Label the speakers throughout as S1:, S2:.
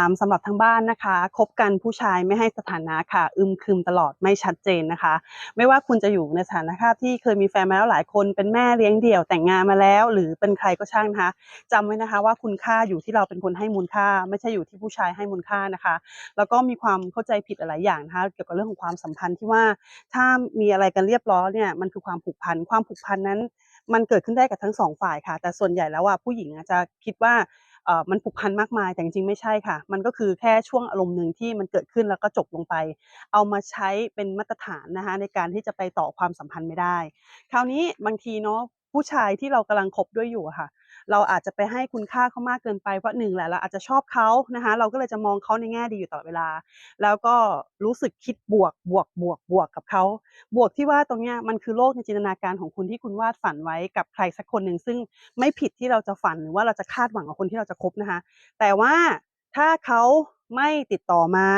S1: ามสำหรับทางบ้านนะคะคบกันผู้ชายไม่ให้สถานะค่ะ อึมครึมตลอดไม่ชัดเจนนะคะ ไม่ว่าคุณจะอยู่ในสถานภาพที่เคยมีแฟนมาแล้วหลายคนเป็นแม่เลี้ยงเดี่ยวแต่งงานมาแล้ว หรือเป็นใครก็ช่างนะคะจำไว้นะคะว่าคุณค่าอยู่ที่เราเป็นคนให้มูลค่า ไม่ใช่อยู่ที่ผู้ชายให้มูลค่านะคะ แล้วก็มีความเข้าใจผิดหลายอย่างนะคะเกี่ยวกับเรื่องของความสัมพันธ์ที่ว่าถ้ามีอะไรกันเรียบร้อยเนี่ยมันคือความผูกพันความผูกพันนั้น มันเกิดขึ้นได้กับทั้งสองฝ่ายค่ะ แต่ส่วนใหญ่แล้วว่าผู้หญิงอะจะคิดว่า มันผูกพันมากมายแต่จริงๆไม่ใช่ค่ะ มันก็คือแค่ช่วงอารมณ์หนึ่งที่มันเกิดขึ้นแล้วก็จบลงไป เอามาใช้เป็นมาตรฐานนะคะในการที่จะไปต่อความสัมพันธ์ไม่ได้ คราวนี้บางทีเนาะผู้ชายที่เรากำลังคบด้วยอยู่ค่ะ เราอาจจะไปให้คุณค่าเขามากเกินไปเพราะหนึ่งแหละเราอาจจะชอบเขานะคะเราก็เลยจะมองเขาในแง่ดีอยู่ตลอดเวลา แล้วก็รู้สึกคิดบวกบวกบวกบวกกับเขาบวกที่ว่าตรงเนี้ยมันคือโลกในจินตนาการของคุณที่คุณวาดฝันไว้กับใครสักคนหนึ่งซึ่งไม่ผิดที่เราจะฝันหรือว่าเราจะคาดหวังกับคนที่เราจะคบนะคะ แต่ว่าถ้าเขาไม่ติดต่อมา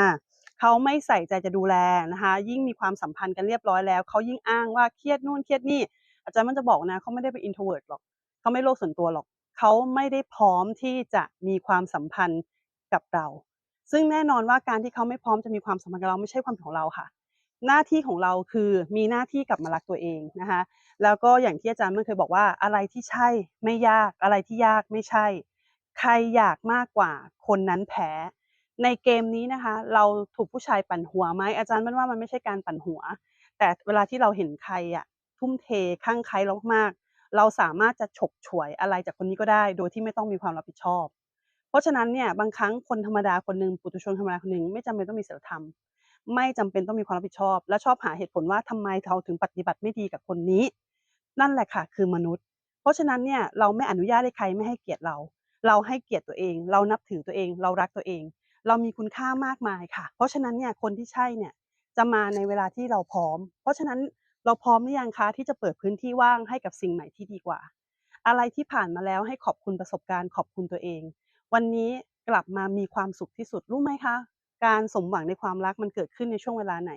S1: เขาไม่ใส่ใจจะดูแลนะคะ ยิ่งมีความสัมพันธ์กันเรียบร้อยแล้วเขายิ่งอ้างว่าเครียดนู่นเครียดนี่ อาจารย์มันจะบอกนะเขาไม่ได้เป็น introvert หรอกเขาไม่โลกส่วนตัวหรอก เขาไม่ได้พร้อมที่จะมีความสัมพันธ์กับเรา ซึ่งแน่นอนว่าการที่เขาไม่พร้อมจะมีความสัมพันธ์กับเราไม่ใช่ความผิดของเราค่ะ หน้าที่ของเราคือมีหน้าที่กลับมารักตัวเองนะคะแล้วก็อย่างที่อาจารย์เมันเคยบอกว่าอะไรที่ใช่ไม่ยากอะไรที่ยากไม่ใช่ ใครอยากมากกว่าคนนั้นแพ้ในเกมนี้นะคะ เราถูกผู้ชายปั่นหัวไหมอาจารย์มันว่ามันไม่ใช่การปั่นหัว แต่เวลาที่เราเห็นใครอะทุ่มเทข้างใครเรามาก เราสามารถจะฉกฉวยอะไรจากคนนี้ก็ได้ โดยที่ไม่ต้องมีความรับผิดชอบ เพราะฉะนั้นเนี่ยบางครั้งคนธรรมดาคนหนึ่งปุถุชนธรรมดาคนหนึ่งไม่จำเป็นต้องมีศีลธรรม ไม่จำเป็นต้องมีความรับผิดชอบ และชอบหาเหตุผลว่าทำไมเราถึงปฏิบัติไม่ดีกับคนนี้ นั่นแหละค่ะ คือมนุษย์ เพราะฉะนั้นเนี่ยเราไม่อนุญาตให้ใครไม่ให้เกียรติเรา เราให้เกียรติตัวเอง เรานับถือตัวเอง เรารักตัวเอง เรามีคุณค่ามากมายค่ะ เพราะฉะนั้นเนี่ยคนที่ใช่เนี่ยจะมาในเวลาที่เราพร้อม เพราะฉะนั้น เราพร้อมหรือยังคะที่จะเปิดพื้นที่ว่างให้กับสิ่งใหม่ที่ดีกว่า อะไรที่ผ่านมาแล้วให้ขอบคุณประสบการณ์ขอบคุณตัวเอง วันนี้กลับมามีความสุขที่สุดรู้ไหมคะ การสมหวังในความรักมันเกิดขึ้นในช่วงเวลาไหน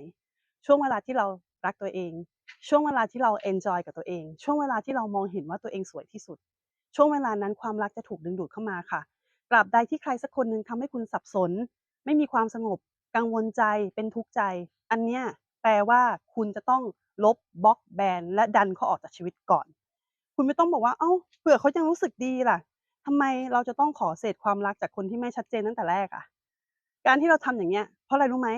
S1: ช่วงเวลาที่เรารักตัวเอง ช่วงเวลาที่เราเอนจอยกับตัวเอง ช่วงเวลาที่เรามองเห็นว่าตัวเองสวยที่สุด ช่วงเวลานั้นความรักจะถูกดึงดูดเข้ามาค่ะตราบใดที่ใครสักคนหนึ่งทำให้คุณสับสน ไม่มีความสงบ กังวลใจเป็นทุกข์ใจ อันเนี้ย แปลว่าคุณจะต้องลบบล็อกแบนและดันเขาออกจากชีวิตก่อน คุณไม่ต้องบอกว่า เอ้าเผื่อเขายังรู้สึกดีล่ะทำไมเราจะต้องขอเศษความรักจากคนที่ไม่ชัดเจนตั้งแต่แรกอะการที่เราทำอย่างเงี้ย เพราะอะไรรู้ไหม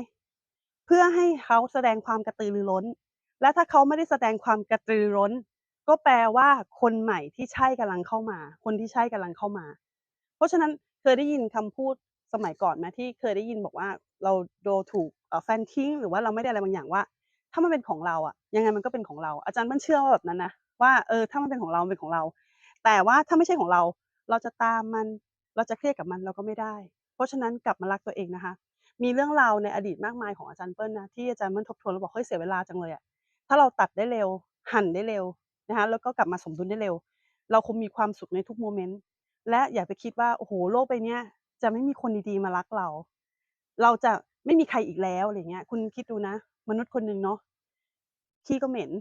S1: เพื่อให้เขาแสดงความกระตือรือร้น และถ้าเขาไม่ได้แสดงความกระตือรือร้น ก็แปลว่าคนใหม่ที่ใช่กำลังเข้ามา คนที่ใช่กำลังเข้ามา เพราะฉะนั้นเคยได้ยินคำพูดสมัยก่อนไหมที่เคยได้ยินบอกว่า เราโดนถูกแฟนทิ้งหรือว่าเราไม่ได้อะไรบางอย่างว่า ถ้ามันเป็นของเราอะยังไงมันก็เป็นของเรา อาจารย์มั่นเชื่อว่าแบบนั้นนะว่าเออถ้ามันเป็นของเราเป็นของเรา แต่ว่าถ้าไม่ใช่ของเรา เราจะตามมันเราจะเครียดกับมันเราก็ไม่ได้ เพราะฉะนั้นกลับมารักตัวเองนะคะ มีเรื่องราวในอดีตมากมายของอาจารย์เปิ้ลนะที่อาจารย์เปิ้ลทบทวนแล้วบอกเฮ้ยเสียเวลาจังเลยอะถ้าเราตัดได้เร็ว หั่นได้เร็วนะคะแล้วก็กลับมาสมดุลได้เร็ว เราคงมีความสุขในทุกโมเมนต์และอย่าไปคิดว่าโอ้โหโลกใบเนี้ยจะไม่มีคนดีๆมารักเรา เราจะไม่มีใครอีกแล้วอะไรเงี้ย คุณคิดดูนะ มนุษย์คนหนึ่งเนาะขี้ก็เหม็น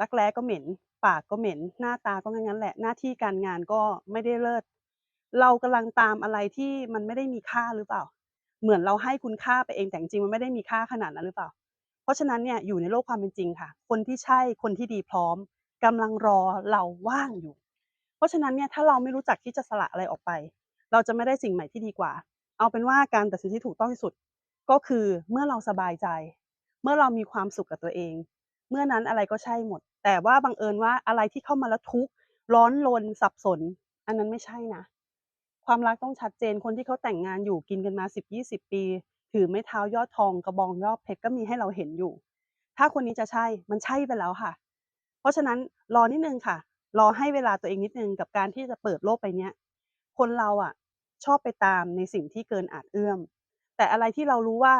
S1: รักแร้ก็เหม็น ปากก็เหม็น หน้าตาก็งั้นแหละ หน้าที่การงานก็ไม่ได้เลิศ เรากำลังตามอะไรที่มันไม่ได้มีค่าหรือเปล่า เหมือนเราให้คุณค่าไปเองแต่จริงมันไม่ได้มีค่าขนาดนั้นหรือเปล่า เพราะฉะนั้นเนี่ยอยู่ในโลกความเป็นจริงค่ะ คนที่ใช่ คนที่ดีพร้อมกำลังรอเราว่างอยู่ เพราะฉะนั้นเนี่ยถ้าเราไม่รู้จักที่จะสละอะไรออกไป เราจะไม่ได้สิ่งใหม่ที่ดีกว่า เอาเป็นว่าการตัดสินที่ถูกต้องที่สุดก็คือเมื่อเราสบายใจ เมื่อเรามีความสุขกับตัวเอง เมื่อนั้นอะไรก็ใช่หมด แต่ว่าบังเอิญว่าอะไรที่เข้ามาแล้วทุกข์ร้อนรนสับสน อันนั้นไม่ใช่นะ ความรักต้องชัดเจนคนที่เขาแต่งงานอยู่กินกันมา 10-20 ปี ถือไม้เท้ายอดทองกระบองยอดเพชรก็มีให้เราเห็นอยู่ ถ้าคนนี้จะใช่มันใช่ไปแล้วค่ะ เพราะฉะนั้นรอนิดนึงค่ะ รอให้เวลาตัวเองนิดนึงกับการที่จะเปิดโลกไปเนี้ย คนเราอะ ชอบไปตามในสิ่งที่เกินอาจเอื้อม แต่อะไรที่เรารู้ว่า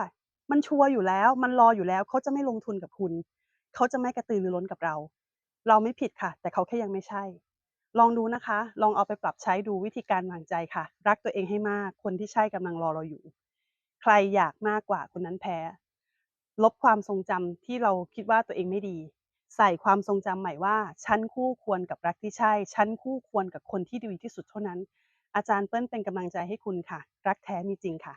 S1: มันชัวร์อยู่แล้ว มันรออยู่แล้วเขาจะไม่ลงทุนกับคุณ เขาจะไม่กระตือรือร้นกับเรา เราไม่ผิดค่ะ แต่เขาแค่ยังไม่ใช่ ลองดูนะคะ ลองเอาไปปรับใช้ดูวิธีการวางใจค่ะ รักตัวเองให้มาก คนที่ใช่กำลังรอเราอยู่ ใครอยากมากกว่าคนนั้นแพ้ ลบความทรงจำที่เราคิดว่าตัวเองไม่ดี ใส่ความทรงจำใหม่ว่าฉันคู่ควรกับรักที่ใช่ฉันคู่ควรกับคนที่ดีที่สุดเท่านั้น อาจารย์เปิ้ลเป็นกำลังใจให้คุณค่ะ รักแท้มีจริงค่ะ